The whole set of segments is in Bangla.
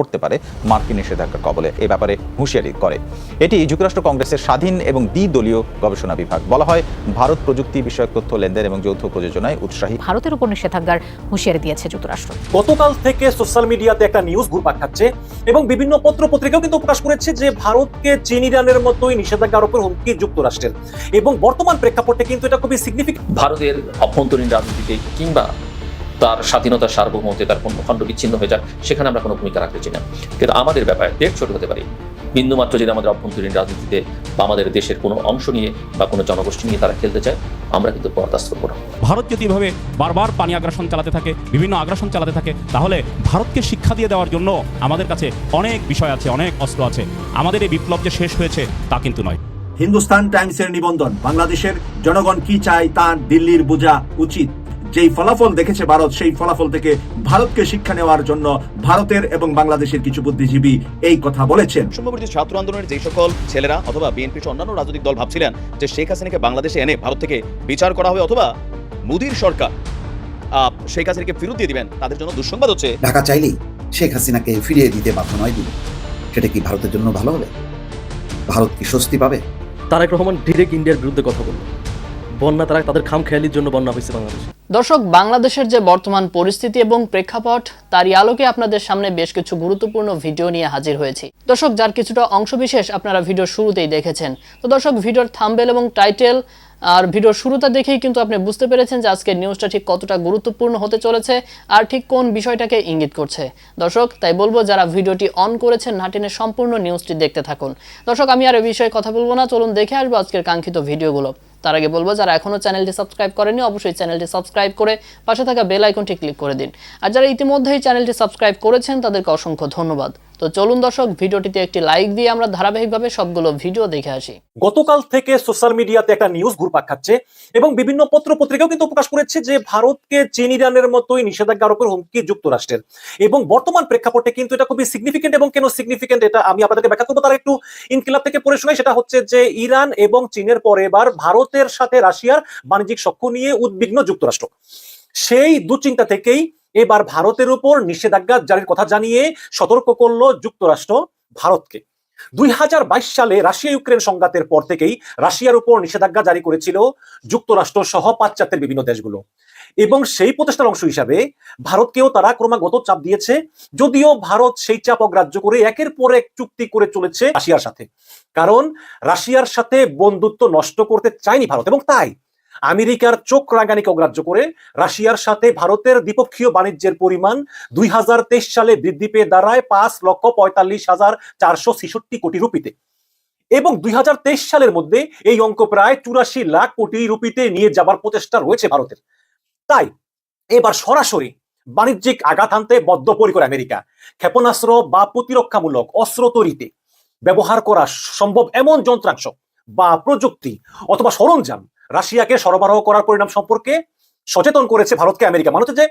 পড়তে পারে মার্কিন নিষেধাজ্ঞার কবলে। এ ব্যাপারে হুঁশিয়ারি করে। এটি যুক্তরাষ্ট্র কংগ্রেসের স্বাধীন এবং দ্বিদলীয় গবেষণা বিভাগ। বলা হয় ভারত প্রযুক্তি বিষয়ক তথ্য লেনদেন এবং যৌথ প্রযোজনায় উৎসাহী। ভারতের উপর নিষেধাজ্ঞার হুঁশিয়ারি দিয়েছে যুক্তরাষ্ট্র। গতকাল থেকে সোশ্যাল মিডিয়াতে একটা নিউজ ঘুরপাক খাচ্ছে এবং বিভিন্ন পত্র পত্রিকাও কিন্তু প্রকাশ করেছে যে ভারতকে চীন ইরানের মতোই নিষেধাজ্ঞা আরোপের হুমকি যুক্তরাষ্ট্রের। এবং বর্তমান প্রেক্ষাপটে কিন্তু এটা খুবই সিগনিফিকেন্ট ভারতের অভ্যন্তরীণ রাজনীতিতে কিংবা তার স্বাধীনতা সার্বভৌমত্বে তার কোনো খণ্ড বিচ্ছিন্ন হয়ে যাক সেখানে আমরা কোনো ভূমিকা রাখতে চাই না। কিন্তু আমাদের ব্যাপারে দেশ ছোট হতে পারে। বিন্দুমাত্র যদি আমাদের অভ্যন্তরীণ রাজনীতিতে বা আমাদের দেশের কোনো অংশ নিয়ে বা কোনো জনগোষ্ঠী নিয়ে তারা খেলতে চায় আমরা কিন্তু বরদাস্ত করব না। ভারত যদি এভাবে বারবার পানি আগ্রাসন চালাতে থাকে বিভিন্ন আগ্রাসন চালাতে থাকে তাহলে ভারতকে শিক্ষা দিয়ে দেওয়ার জন্য আমাদের কাছে অনেক বিষয় আছে অনেক অস্ত্র আছে। আমাদের এই বিপ্লব যে শেষ হয়েছে তা কিন্তু নয়। হিন্দুস্তান টাইমসের নিবন্ধন বাংলাদেশের জনগণ কি চায় তা দিল্লির বোঝা উচিত। যেই ফলাফল দেখেছে ভারত সেই ফলাফল থেকে ভারতকে শিক্ষা নেওয়ার জন্য ভারতের এবং বাংলাদেশের কিছু বুদ্ধিজীবী এই কথা বলেছেন। বৈষম্যবিরোধী ছাত্র আন্দোলনের যেই সকল ছেলেরা অথবা বিএনপি অন্যান্য রাজনৈতিক দল ভাবছিলেন যে শেখ হাসিনাকে বাংলাদেশে এনে ভারত থেকে বিচার করা হবে অথবা মোদীর সরকার শেখ হাসিনাকে ফেরত দিয়ে দিবেন তাদের জন্য দুঃসংবাদ হচ্ছে। ঢাকা চাইলেই শেখ হাসিনাকে ফিরিয়ে দিতে বাধ্য নয় দিন সেটা কি ভারতের জন্য ভালো হবে? ভারত কি স্বস্তি পাবে? তারেক রহমান ডিরেক্ট ইন্ডিয়ার বিরুদ্ধে কথা বলল। বন্যা তারা তাদের খাম খেয়ালির জন্য বন্যা হয়েছে বাংলাদেশে। দর্শক, বাংলাদেশের যে বর্তমান পরিস্থিতি এবং প্রেক্ষাপট, তারই আলোকে আপনাদের সামনে বেশ কিছু গুরুত্বপূর্ণ ভিডিও নিয়ে হাজির হয়েছি। দর্শক, যার কিছুটা অংশবিশেষ আপনারা ভিডিওর শুরুতেই দেখেছেন। তো দর্শক, ভিডিওর থাম্বেল এবং টাইটেল আর ভিডিওর শুরুটা দেখেই কিন্তু আপনি বুঝতে পেরেছেন যে আজকের নিউজটা ঠিক কতটা গুরুত্বপূর্ণ হতে চলেছে আর ঠিক কোন বিষয়টাকে ইঙ্গিত করছে। দর্শক, তাই বলব, যারা ভিডিওটি অন করেছেন নাটিনের সম্পূর্ণ নিউজটি দেখতে থাকুন। দর্শক, আমি আর এ বিষয়ে কথা বলব না। চলুন দেখে আসব আজকের কাঙ্ক্ষিত ভিডিওগুলো। তার আগে বলব, যারা এখনও চ্যানেলটি সাবস্ক্রাইব করেনি অবশ্যই চ্যানেলটি সাবস্ক্রাইব করে পাশে থাকা বেল আইকনটি ক্লিক করে দিন। আর যারা ইতিমধ্যেই চ্যানেলটি সাবস্ক্রাইব করেছেন, তাদেরকে অসংখ্য ধন্যবাদ। তো চলুন দর্শক, ভিডিওটিতে একটি লাইক দিয়ে আমরা ধারাবাহিকভাবে সবগুলো ভিডিও দেখে আসি। গতকাল থেকে সোশ্যাল মিডিয়াতে একটা নিউজ ঘুরপাক খাচ্ছে এবং বিভিন্ন পত্র পত্রিকাও কিন্তু প্রকাশ করেছে যে ভারতকে চীন ইরানের মতোই নিষেধাজ্ঞা আরোপের হুমকি যুক্তরাষ্ট্রের। এবং বর্তমান প্রেক্ষাপটে কিন্তু এটা খুবই সিগনিফিকেন্ট এবং কেন সিগনিফিকেন্ট এটা আমি আপনাদেরকে ব্যাখ্যা করব, তার একটু ইনকিলাব থেকে পড়ে শোনাই। সেটা হচ্ছে যে ইরান এবং চীনের পরে এবার ভারতের সাথে রাশিয়ার বাণিজ্যিক সখ্য নিয়ে উদ্বিগ্ন যুক্তরাষ্ট্র। সেই দুশ্চিন্তা থেকেই এবার ভারতের উপর নিষেধাজ্ঞা জারির কথা জানিয়ে সতর্ক করল যুক্তরাষ্ট্র ভারতকে। দুই হাজার বাইশ সালে রাশিয়া ইউক্রেন সংঘাতের পর থেকেই রাশিয়ার উপর নিষেধাজ্ঞা জারি করেছিল যুক্তরাষ্ট্র সহ পাশ্চাত্যের বিভিন্ন দেশগুলো। এবং সেই প্রচেষ্টার অংশ হিসাবে ভারতকেও তারা ক্রমাগত চাপ দিয়েছে, যদিও ভারত সেই চাপ অগ্রাহ্য করে একের পর এক চুক্তি করে চলেছে রাশিয়ার সাথে। কারণ রাশিয়ার সাথে বন্ধুত্ব নষ্ট করতে চায়নি ভারত, এবং তাই আমেরিকার চোখ রাগানিকে অগ্রাহ্য করে রাশিয়ার সাথে ভারতের দ্বিপক্ষীয় বাণিজ্যের পরিমাণ দুই হাজার তেইশ সালে বৃদ্ধি পেয়ে দাঁড়ায় পাঁচ লক্ষ পঁয়তাল্লিশ হাজার চারশো কোটি রুপিতে। এবং দুই সালের মধ্যে এই অঙ্ক প্রায় চুরাশি লাখ কোটি রুপিতে নিয়ে যাবার প্রচেষ্টা রয়েছে ভারতের। তাই এবার সরাসরি বাণিজ্যিক আঘাত আনতে বদ্ধপরিকর আমেরিকা। ক্ষেপণাস্ত্র বা প্রতিরক্ষামূলক অস্ত্র তৈরিতে ব্যবহার করা সম্ভব এমন যন্ত্রাংশ বা প্রযুক্তি অথবা সরঞ্জাম রাশিয়াকে সরবরাহ করার পরিণাম সম্পর্কে সচেতন করেছে ভারতকে আমেরিকা। মানে যে,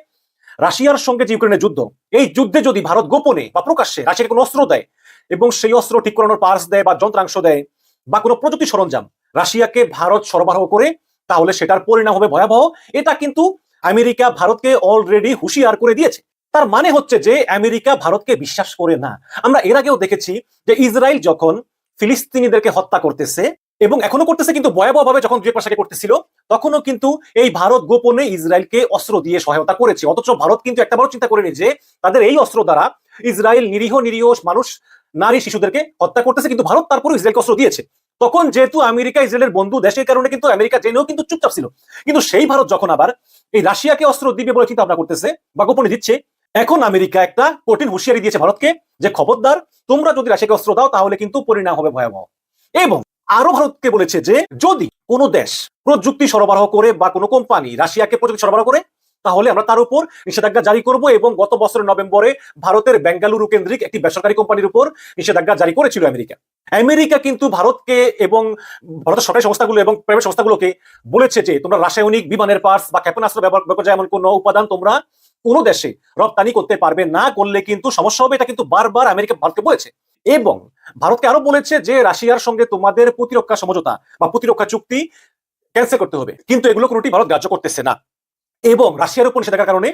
রাশিয়ার সঙ্গে যে ইউক্রেনের যুদ্ধ, এই যুদ্ধে যদি ভারত গোপনে বা প্রকাশ্যে রাশিয়াকে কোনো অস্ত্র দেয় এবং সেই অস্ত্র ঠিক করানোর পার্স দেয় বা যন্ত্রাংশ দেয় বা কোনো প্রযুক্তি সরঞ্জাম রাশিয়াকে ভারত সরবরাহ করে, তাহলে সেটার পরিণাম হবে ভয়াবহ। এটা কিন্তু আমেরিকা ভারতকে অলরেডি হুঁশিয়ার করে দিয়েছে। তার মানে হচ্ছে যে, আমেরিকা ভারতকে বিশ্বাস করে না। আমরা এর আগেও দেখেছি যে ইসরায়েল যখন ফিলিস্তিনিদেরকে হত্যা করতেছে এবং এখনও করতেছে কিন্তু ভয়াবহভাবে যখন দুই পাশাকে করতেছিল, তখনও কিন্তু এই ভারত গোপনে ইসরায়েলকে অস্ত্র দিয়ে সহায়তা করেছে। অথচ ভারত কিন্তু একটা বড় চিন্তা করেনি যে তাদের এই অস্ত্র দ্বারা ইসরায়েল নিরীহ নিরীহ মানুষ, নারী, শিশুদেরকে হত্যা করতেছে, কিন্তু ভারত তারপরও ইসরায়েলকে অস্ত্র দিয়েছে। তখন যেহেতু আমেরিকা, ইসরায়েলের বন্ধু দেশের কারণে কিন্তু আমেরিকা জেনেও কিন্তু চুপচাপ ছিল। কিন্তু সেই ভারত যখন আবার এই রাশিয়াকে অস্ত্র দিবে বলে চিন্তা ভাবনা করতেছে বা গোপনে দিচ্ছে, এখন আমেরিকা একটা কঠিন হুঁশিয়ারি দিয়েছে ভারতকে যে, খবরদার, তোমরা যদি রাশিয়াকে অস্ত্র দাও, তাহলে কিন্তু পরিণাম হবে ভয়াবহ। এবং আরও ভারতকে বলেছে যে, যদি কোনো দেশ প্রযুক্তি সরবরাহ করে বা কোনো কোম্পানি রাশিয়াকে প্রযুক্তি সরবরাহ করে, তাহলে আমরা তার উপর নিষেধাজ্ঞা জারি করব এবং গত বছরের নভেম্বরে ভারতের বেঙ্গালুরু কেন্দ্রিক একটি বেসরকারি কোম্পানির উপর নিষেধাজ্ঞা জারি করেছিল আমেরিকা। আমেরিকা কিন্তু ভারতকে এবং ভারতের সরকারি সংস্থাগুলো এবং প্রাইভেট সংস্থাগুলোকে বলেছে যে, তোমরা রাসায়নিক বিমানের পার্স বা ক্ষেপণাস্ত্র ব্যবহার করা এমন কোনো উপাদান তোমরা কোনো দেশে রপ্তানি করতে পারবে না করলে কিন্তু সমস্যা হবে। এটা কিন্তু বারবার আমেরিকা ভারতকে বলেছে। এবং ভারতকে আরও বলেছে যে রাশিয়ার সঙ্গে তোমাদের প্রতিরক্ষা সমঝোতা বা প্রতিরক্ষা চুক্তি ক্যান্সেল করতে হবে। কিন্তু এগুলো কোনোটি ভারত গ্রাহ্য করতেছে না। এবং রাশিয়ার উপর নিষেধাজ্ঞার কারণে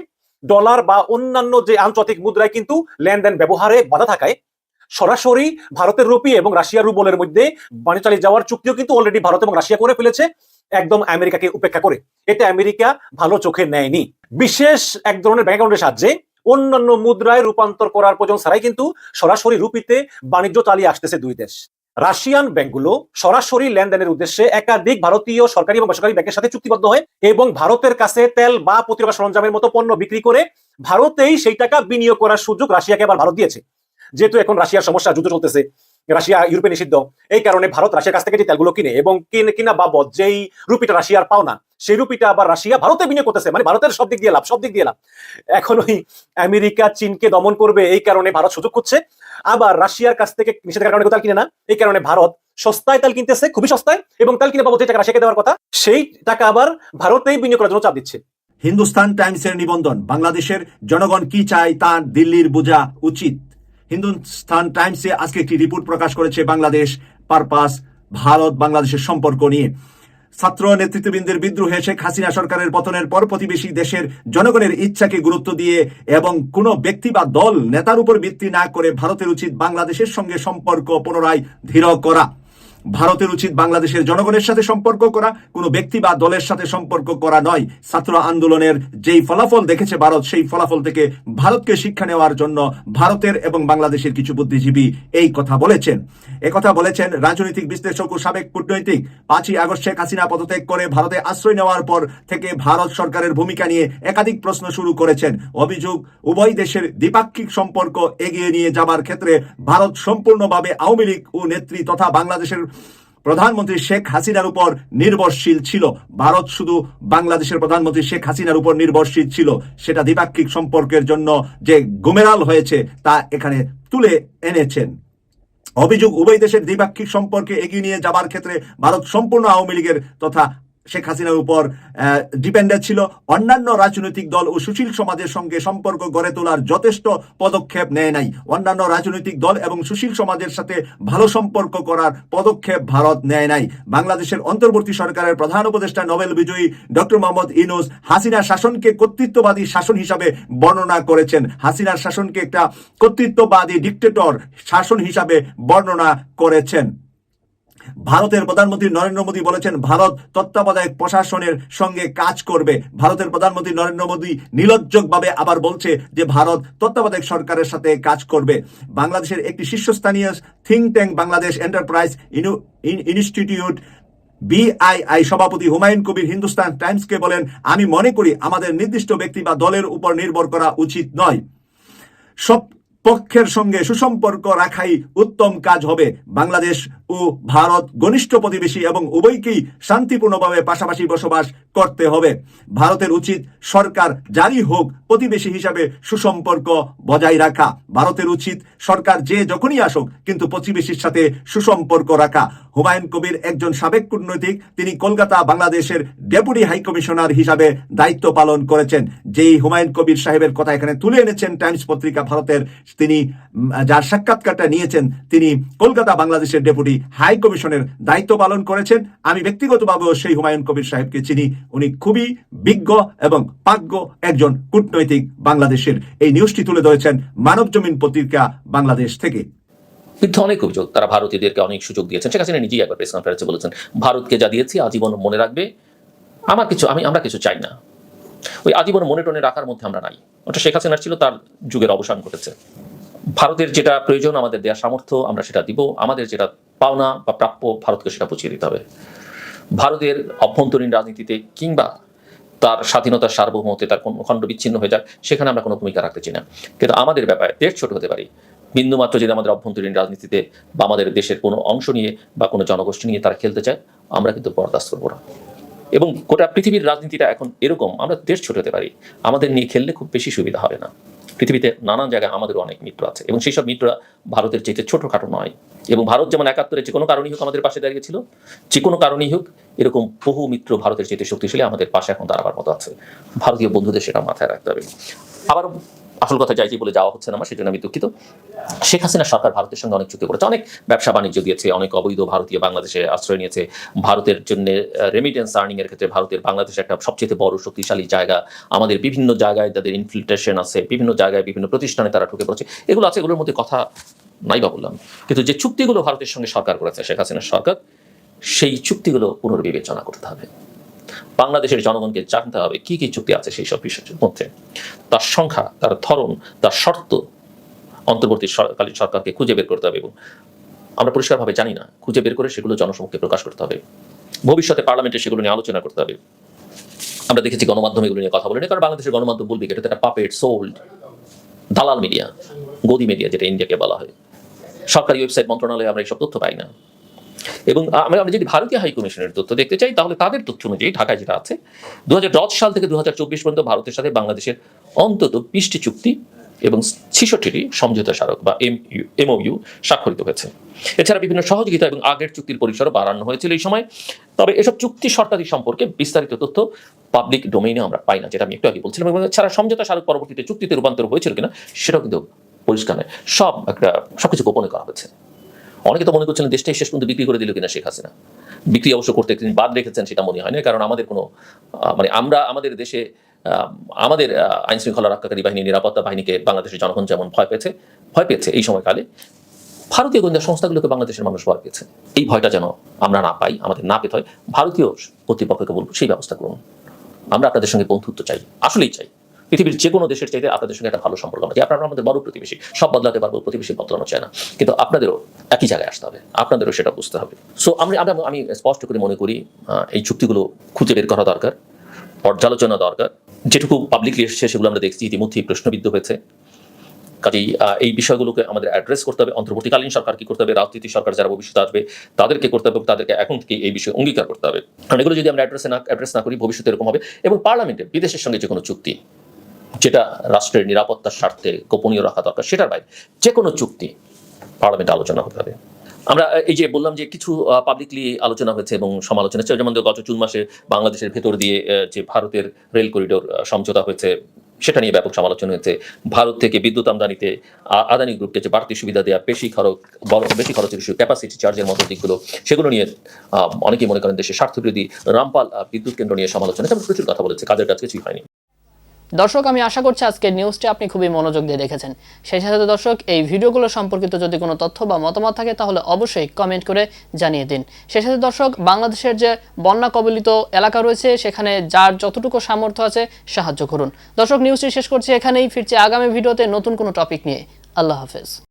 ডলার বা অন্যান্য যে আন্তর্জাতিক মুদ্রায় কিন্তু লেনদেন ব্যবহারে বাধা থাকায় সরাসরি ভারতের রুপি এবং রাশিয়ার রুবলের মধ্যে বাণিজ্য চালিয়ে যাওয়ার চুক্তিও কিন্তু অলরেডি ভারত এবং রাশিয়া করে ফেলেছে, একদম আমেরিকাকে উপেক্ষা করে। এটা আমেরিকা ভালো চোখে নেয়নি। বিশেষ এক ধরনের ব্যাংক অ্যাকাউন্টের সাহায্যে অন্যান্য মুদ্রায় রূপান্তর করার প্রয়োজন ছাড়াই কিন্তু সরাসরি রুপিতে বাণিজ্য চালিয়ে আসতেছে দুই দেশ। রাশিয়ান ব্যাংকগুলো সরাসরি লেনদেনের উদ্দেশ্যে একাধিক ভারতীয় সরকারি এবং বেসরকারি ব্যাংকের সাথে চুক্তিবদ্ধ হয় এবং ভারতের কাছে তেল বা প্রতিরক্ষা সরঞ্জামের মতো পণ্য বিক্রি করে ভারতেই সেই টাকা বিনিয়োগ করার সুযোগ রাশিয়াকে আবার ভারত দিয়েছে। যেহেতু এখন রাশিয়ার সমস্যা যুদ্ধ চলতেছে। রাশিয়া ইউরোপে নিষিদ্ধ, এই কারণে ভারত রাশিয়ার কাছ থেকে যে তেলগুলো কিনে এবং কিনে কিনা বাবদ যেই রুপিটা রাশিয়ার পাও না সেই রুপিটা আবার রাশিয়া ভারতে বিনিয়োগ করতেছে। মানে ভারতের সব দিক দিয়ে লাভ, সব দিক দিয়ে লাভ। এখন ওই আমেরিকা, চীনকে দমন করবে, এই কারণে ভারত সুযোগ খুঁজছে। আবার রাশিয়ার কাছ থেকে নিষেধাজ্ঞার কারণে তেল কিনে না, এই কারণে ভারত সস্তায় তেল কিনতেছে, খুবই সস্তায়, এবং তেল কিনে বাবদ যে টাকা রাশিয়াকে দেওয়ার কথা, সেই টাকা আবার ভারতেই বিনিয়োগ করার জন্য চাপ দিচ্ছে। হিন্দুস্তান টাইমসের নিবন্ধন, বাংলাদেশের জনগণ কি চায় তা দিল্লির বোঝা উচিত। হিন্দুস্তান টাইমসে আজকে একটি রিপোর্ট প্রকাশ করেছে বাংলাদেশ পারপাস, ভারত, বাংলাদেশের সম্পর্ক নিয়ে। ছাত্র নেতৃত্ববৃন্দের বিদ্রোহে শেখ হাসিনা সরকারের পতনের পর প্রতিবেশী দেশের জনগণের ইচ্ছাকে গুরুত্ব দিয়ে এবং কোনো ব্যক্তি বা দল নেতার উপর ভিত্তি না করে ভারতের উচিত বাংলাদেশের সঙ্গে সম্পর্ক পুনরায় ধীর করা। ভারতের উচিত বাংলাদেশের জনগণের সাথে সম্পর্ক করা, কোনো ব্যক্তি বা দলের সাথে সম্পর্ক করা নয়। ছাত্র আন্দোলনের যেই ফলাফল দেখেছে ভারত, সেই ফলাফল থেকে ভারতকে শিক্ষা নেওয়ার জন্য ভারতের এবং বাংলাদেশের কিছু বুদ্ধিজীবী এই কথা বলেছেন। কথা বলেছেন রাজনৈতিক বিশ্লেষক ও সাবেক কূটনৈতিক পাঁচই আগস্ট শেখ হাসিনা পদত্যাগ করে ভারতে আশ্রয় নেওয়ার পর থেকে ভারত সরকারের ভূমিকা নিয়ে একাধিক প্রশ্ন শুরু করেছেন। অভিযোগ, উভয় দেশের দ্বিপাক্ষিক সম্পর্ক এগিয়ে নিয়ে যাবার ক্ষেত্রে ভারত সম্পূর্ণভাবে আওয়ামী লীগ ও নেত্রী তথা বাংলাদেশের প্রধানমন্ত্রী শেখ হাসিনার উপর নির্ভরশীল ছিল। ভারত শুধু বাংলাদেশের প্রধানমন্ত্রী শেখ হাসিনার উপর নির্ভরশীল ছিল। সেটা দ্বিপাক্ষিক সম্পর্কের জন্য যে গুমেরাল হয়েছে, তা এখানে তুলে এনেছেন। অভিযোগ, উভয় দেশের দ্বিপাক্ষিক সম্পর্কে এগিয়ে নিয়ে যাবার ক্ষেত্রে ভারত সম্পূর্ণ আওয়ামী লীগের তথা শেখ হাসিনার উপর ডিপেন্ডেন্ট ছিল। অন্যান্য রাজনৈতিক দল ও সুশীল সমাজের সঙ্গে সম্পর্ক গড়ে তোলার যথেষ্ট পদক্ষেপ নেয় নাই। অন্যান্য রাজনৈতিক দল এবং সুশীল সমাজের সাথে ভালো সম্পর্ক করার পদক্ষেপ ভারত নেয় নাই। বাংলাদেশের অন্তর্বর্তী সরকারের প্রধান উপদেষ্টা, নোবেল বিজয়ী ডক্টর মোহাম্মদ ইনুস হাসিনার শাসনকে কর্তৃত্ববাদী শাসন হিসাবে বর্ণনা করেছেন। হাসিনার শাসনকে একটা কর্তৃত্ববাদী ডিক্টেটর শাসন হিসাবে বর্ণনা করেছেন। ভারতের প্রধানমন্ত্রী নরেন্দ্র মোদী বলেছেন, ভারত তত্ত্বাবধায়ক প্রশাসনের সঙ্গে কাজ করবে। ভারতের প্রধানমন্ত্রী নরেন্দ্র মোদী নিলজ্জকভাবে আবার বলছে যে, ভারত তত্ত্বাবধায়ক সরকারের সাথে কাজ করবে। বাংলাদেশের একটি শীর্ষস্থানীয় think tank Bangladesh enterprise institute BII সভাপতি হুমায়ুন কবির হিন্দুস্তান টাইমসকে বলেন, আমি মনে করি আমাদের নির্দিষ্ট ব্যক্তি বা দলের উপর নির্ভর করা উচিত নয়। সব পক্ষের সঙ্গে সুসম্পর্ক রাখাই উত্তম কাজ হবে। বাংলাদেশ ও ভারত ঘনিষ্ঠ প্রতিবেশী এবং উভয়কেই শান্তিপূর্ণভাবে পাশাপাশি বসবাস করতে হবে। ভারতের উচিত সরকার জারি হোক, প্রতিবেশী হিসাবে সুসম্পর্ক বজায় রাখা। ভারতের উচিত সরকার যে যখনই আসুক, কিন্তু প্রতিবেশীর সাথে সুসম্পর্ক রাখা। হুমায়ুন কবির একজন সাবেক কূটনৈতিক, তিনি কলকাতা, বাংলাদেশের ডেপুটি হাই কমিশনার হিসাবে দায়িত্ব পালন করেছেন। যেই হুমায়ুন কবির সাহেবের কথা এখানে তুলে এনেছেন টাইমস পত্রিকা, ভারতের তিনি যার সাক্ষাৎকারটা নিয়েছেন, তিনি কলকাতা, বাংলাদেশের ডেপুটি হাই কমিশনের দায়িত্ব পালন করেছেন। আমি ব্যক্তিগতভাবেও সেই হুমায়ুন কবির সাহেবকে চিনি। উনি খুবই বিজ্ঞ এবং পাজ্ঞ একজন কূটনৈতিক বাংলাদেশের। এই নিউজটি তুলে ধরেছেন মানব জমিন পত্রিকা বাংলাদেশ থেকে। অনেক অভিযোগ। তারা ভারতীয়দেরকে অনেক সুযোগ দিয়েছেন। শেখ হাসিনা নিজেই একবার প্রেস কনফারেন্সে বলেছেন, ভারতকে যা দিয়েছি আজীবন মনে রাখবে। আমার কিছু আমি আমরা কিছু চাই না। ওই আজীবন মনে টনে রাখার মধ্যে আমরা নাই। ওটা শেখ হাসিনার ছিল, তার যুগের অবসান ঘটেছে। ভারতের যেটা প্রয়োজন, আমাদের দেওয়ার সামর্থ্য, আমরা সেটা দিব। আমাদের যেটা পাওনা বা প্রাপ্য, ভারতকে সেটা বুঝিয়ে দিতে হবে। ভারতের অভ্যন্তরীণ রাজনীতিতে কিংবা তার স্বাধীনতার সার্বভৌমত্বে তার কোনো খণ্ড বিচ্ছিন্ন হয়ে যাক, সেখানে আমরা কোনো ভূমিকা রাখতে চাই না। কিন্তু আমাদের ব্যাপারে দেশ ছোট হতে পারি। বিন্দুমাত্র যদি আমাদের অভ্যন্তরীণ রাজনীতিতে বা আমাদের দেশের কোনো অংশ নিয়ে বা কোনো জনগোষ্ঠী নিয়ে তারা খেলতে চায়, আমরা কিন্তু বরদাস্ত করব না। এবং গোটা পৃথিবীর রাজনীতিটা এখন এরকম, আমরা দেশ ছোট হতে পারি। আমাদের নিয়ে খেললে খুব বেশি সুবিধা হবে না। পৃথিবীতে নানান জায়গায় আমাদেরও অনেক মিত্র আছে। এবং সেই সব মিত্ররা ভারতের চেয়ে ছোটোখাটো নয়। এবং ভারত যেমন একাত্তরে যে কোনো কারণেই হোক আমাদের পাশে দাঁড়িয়েছিল যে কোনো কারণেই হোক এরকম বহু মিত্র ভারতের চেয়ে শক্তিশালী আমাদের পাশে এখন দাঁড়াবার মতো আছে। ভারতীয় বন্ধুদের সেটা মাথায় রাখতে হবে। আবার আসল কথা চাইছি বলে যাওয়া হচ্ছে না আমার, সেজন্য আমি দুঃখিত। শেখ হাসিনা সরকার ভারতের সঙ্গে অনেক চুক্তি করেছে, অনেক ব্যবসা বাণিজ্য দিয়েছে, অনেক অবৈধ ভারতীয় বাংলাদেশে আশ্রয় নিয়েছে। ভারতের জন্য রেমিটেন্স আর্নিং এর ক্ষেত্রে ভারতের বাংলাদেশ একটা সবচেয়ে বড় শক্তিশালী জায়গা। আমাদের বিভিন্ন জায়গায় তাদের ইনফিল্ট্রেশন আছে, বিভিন্ন জায়গায় বিভিন্ন প্রতিষ্ঠানে তারা ঢুকে পড়েছে। এগুলো আছে, এগুলোর মধ্যে কথা নাই বা বললাম। কিন্তু যে চুক্তিগুলো ভারতের সঙ্গে সরকার করেছে, শেখ হাসিনার সরকার, সেই চুক্তিগুলো পুনর্বিবেচনা করতে হবে। বাংলাদেশের জনগণকে জানতে হবে কি কি চুক্তি আছে সেই সব বিষয়ের মধ্যে। তার সংখ্যা, তার ধরন, তার শর্ত অন্তর্বর্তী সরকালীন সরকারকে খুঁজে বের করতে হবে এবং আমরা পরিষ্কারভাবে জানি না, খুঁজে বের করে সেগুলো জনসমক্ষে প্রকাশ করতে হবে। ভবিষ্যতে পার্লামেন্টে সেগুলো নিয়ে আলোচনা করতে হবে। আমরা দেখেছি গণমাধ্যম এগুলো নিয়ে কথা বলেনি কারণ বাংলাদেশের গণমাধ্যম বলবে এটা একটা পাপেট সোল্ড দালাল মিডিয়া গদি মিডিয়া যেটা ইন্ডিয়াকে বলা হয়। সরকারি ওয়েবসাইট মন্ত্রণালয়ে আমরা এইসব তথ্য পাই না। এবং আমরা যদি ভারতীয় হাই কমিশনের তথ্য দেখতে চাই, তাহলে তাদের তথ্য অনুযায়ী ঢাকায় যেটা আছে দু হাজার দশ সাল থেকে দু পর্যন্ত ভারতের সাথে বাংলাদেশের অন্তত বিশটি চুক্তি এবং ছিষট্টিটি সমঝোতা স্মারক বা এম এমওইউ স্বাক্ষরিত হয়েছে। এছাড়া বিভিন্ন সহযোগিতা এবং আগের চুক্তির পরিসরও বাড়ানো হয়েছিল এই সময়। তবে এসব চুক্তি শর্তাদি সম্পর্কে বিস্তারিত তথ্য পাবলিক ডোমেইনে আমরা পাই না, যেটা আমি একটু আগে বলছিলাম। এবং এছাড়া সমঝোতা স্মারক পরবর্তীতে চুক্তিতে রূপান্তর হয়েছিল কিনা, সেটাও কিন্তু পরিষ্কার সব একটা, সবকিছু গোপনে করা হয়েছে। অনেকে তো মনে করছেন দেশটাই শেষ পর্যন্ত বিক্রি করে দিল কিনা শেখ হাসিনা। বিক্রি অবশ্য করতে তিনি বাদ রেখেছেন সেটা মনে হয় না, কারণ আমাদের কোনো মানে আমরা আমাদের দেশে আমাদের আইন শৃঙ্খলা রক্ষাকারী বাহিনী, নিরাপত্তা বাহিনীকে বাংলাদেশের জনগণ যেমন ভয় পেয়েছে ভয় পেয়েছে এই সময়কালে, ভারতীয় গোয়েন্দা সংস্থাগুলোকে বাংলাদেশের মানুষ ভয় পেয়েছে। এই ভয়টা যেন আমরা না পাই, আমাদের না পেতে হয়, ভারতীয় কর্তৃপক্ষকে বলব সেই ব্যবস্থা করুন। আমরা আপনাদের সঙ্গে বন্ধুত্ব চাই, আসলেই চাই। পৃথিবীর যে কোনো দেশের চাইতে আপনাদের সঙ্গে একটা ভালো সম্পর্ক আমরা আপনারা আমাদের বড় প্রতিবেশী। সব বদলাতে পারব প্রতিবেশী বদলানো চায় না। কিন্তু আপনাদেরও একই জায়গায় আসতে হবে। আপনাদেরও সেটা বুঝতে হবে। সো আমরা আমি স্পষ্ট করে মনে করি এই চুক্তিগুলো খুঁজে বের করা দরকার, পর্যালোচনা দরকার। যেটুকু পাবলিকলি এসেছে, সেগুলো আমরা দেখছি, ইতিমধ্যেই প্রশ্নবিদ্ধ হয়েছে। কাজেই এই বিষয়গুলোকে আমাদের অ্যাড্রেস করতে হবে। অন্তর্বর্তীকালীন সরকার কি করতে হবে? রাজনীতি সরকার যারা ভবিষ্যতে আসবে, তাদেরকে করতে হবে, তাদেরকে এখন থেকে এই বিষয়ে অঙ্গীকার করতে হবে। কারণ এগুলো যদি আমরা অ্যাড্রেসে না অ্যাড্রেস না করি, ভবিষ্যতে এরকম হবে। এবং পার্লামেন্টে বিদেশের সঙ্গে যে কোনো চুক্তি যেটা রাষ্ট্রের নিরাপত্তার স্বার্থে গোপনীয় রাখা দরকার, সেটার বাইরে যে কোনো চুক্তি পার্লামেন্টে আলোচনা হতে হবে আমরা এই যে বললাম যে কিছু পাবলিকলি আলোচনা হয়েছে এবং সমালোচনা হচ্ছে, যেমন গত জুন মাসে বাংলাদেশের ভেতর দিয়ে যে ভারতের রেল করিডোর সমঝোতা হয়েছে, সেটা নিয়ে ব্যাপক সমালোচনা হয়েছে। ভারত থেকে বিদ্যুৎ আমদানিতে আদানি গ্রুপকে যে বাড়তি সুবিধা দেওয়া বেশি খরচ, বড়, বেশি খরচের ইস্যু ক্যাপাসিটি চার্জের মতো দিকগুলো, সেগুলো নিয়ে অনেকেই মনে করেন দেশের স্বার্থবিরোধী রামপাল বিদ্যুৎ কেন্দ্র নিয়ে সমালোচনা তেমন প্রচুর কথা বলেছে, কাজের কাজ কিছুই হয়নি। দর্শক, আমি আশা করছি আজকের নিউজটি আপনি খুবই মনোযোগ দিয়ে দেখেছেন। সেই সাথে দর্শক, এই ভিডিওগুলো সম্পর্কিত যদি কোনো তথ্য বা মতামত থাকে, তাহলে অবশ্যই কমেন্ট করে জানিয়ে দিন। সেই সাথে দর্শক, বাংলাদেশের যে বন্যা কবলিত এলাকা রয়েছে, সেখানে যার যতটুকু সামর্থ্য আছে, সাহায্য করুন। দর্শক নিউজটি শেষ করছি এখানেই। ফিরছে আগামী ভিডিওতে নতুন কোনো টপিক নিয়ে। আল্লাহ হাফেজ।